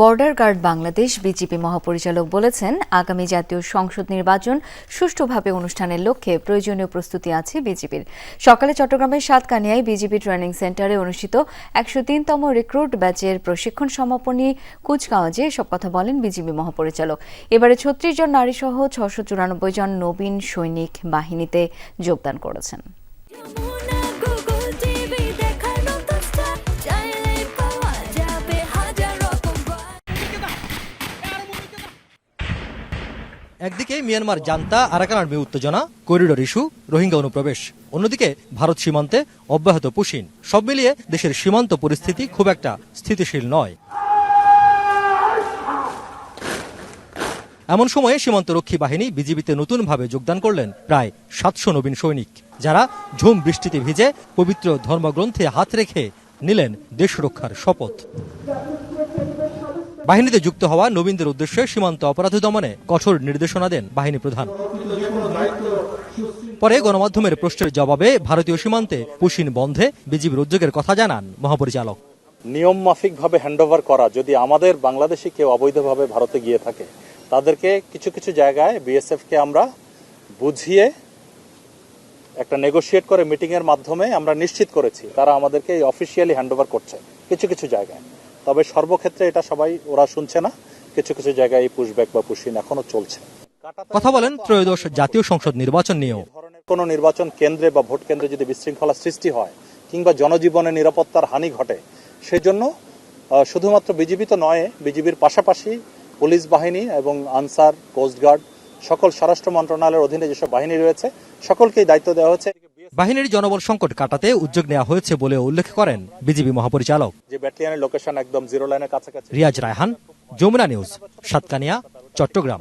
Border guard Bangladesh BJP মহাপরিচালক বলেছেন, আগামী জাতীয় সংসদ নির্বাচন সুষ্ঠুভাবে অনুষ্ঠানের লক্ষ্যে প্রয়োজনীয় প্রস্তুতি আছে বিজেপির। সকালে চট্টগ্রামের সাতকানিয়ায় বিজেপি ট্রেনিং সেন্টারে অনুষ্ঠিত একশো তিনতম রিক্রুট ব্যাচের প্রশিক্ষণ সমাপনী কুচকাওয়াজে এসব কথা বলেন বিজেপি মহাপরিচালক। এবারে ছত্রিশ জন নারী সহ ছশো চুরানব্বই জন নবীন সৈনিক বাহিনীতে যোগদান করেছেন। একদিকে মিয়ানমার জান্তা আরাকান আর্মি উত্তেজনা, করিডোর ইস্যু, রোহিঙ্গা অনুপ্রবেশ। অন্যদিকে ভারত সীমান্তে অব্যাহত পুশিন। সব মিলিয়ে দেশের সীমান্ত পরিস্থিতি খুব একটা স্থিতিশীল নয়। এমন সময়ে সীমান্তরক্ষী বাহিনী বিজিবিতে নতুনভাবে যোগদান করলেন প্রায় সাতশো নবীন সৈনিক, যারা ঝুম বৃষ্টিতে ভিজে পবিত্র ধর্মগ্রন্থে হাত রেখে নিলেন দেশ রক্ষার শপথ। বাহিনীতে যুক্ত হওয়া নবীনদের উদ্দেশ্যে সীমান্ত অপরাধ দমনে কঠোর নির্দেশনা দেন বাহিনী প্রধান। পরে গণমাধ্যমের প্রশ্নের জবাবে ভারতীয় সীমান্তে পুশিন বন্ধে বিজিবির উদ্যোগের কথা জানান মহাপরিচালক। নিয়ম মাফিকভাবে হ্যান্ডওভার করা, যদি আমাদের বাংলাদেশি কেউ অবৈধভাবে ভারতে গিয়ে থাকে, তাদেরকে কিছু কিছু জায়গায় বিএসএফকে আমরা বুঝিয়ে একটা নেগোশিয়েট করে মিটিং এর মাধ্যমে আমরা নিশ্চিত করেছি, তারা আমাদেরকে অফিসিয়ালি হ্যান্ডওভার করছে, কিছু কিছু জায়গায়। তবে সর্বক্ষেত্রে এটা সবাই ওরা শুনছে না। কিছু কিছু জায়গায় এই পুশব্যাক বা পুশিন এখনও চলছে। কথা বলেন ত্রয়োদশ জাতীয় সংসদ নির্বাচন নিয়েও। কোনো নির্বাচন কেন্দ্রে বা ভোট কেন্দ্রে যদি বিশৃঙ্খলা সৃষ্টি হয় কিংবা জনজীবনে নিরাপত্তার হানি ঘটে সেজন্য শুধুমাত্র বিজিবি তো নয় বিজিবির পাশাপাশি পুলিশ বাহিনী এবং আনসার কোস্টগার্ড সকল স্বরাষ্ট্র মন্ত্রণালয়ের অধীনে যেসব বাহিনী রয়েছে সকলকেই দায়িত্ব দেওয়া হয়েছে বাহিনীর জনবল সংকট কাটাতে উদ্যোগ নেওয়া হয়েছে বলে উল্লেখ করেন বিজিবি মহাপরিচালক। যে ব্যাটালিয়নের লোকেশন একদম জিরো লাইনের কাছাকাছি। রিয়াজ রায়হান যমুনা নিউজ সাতকানিয়া চট্টগ্রাম।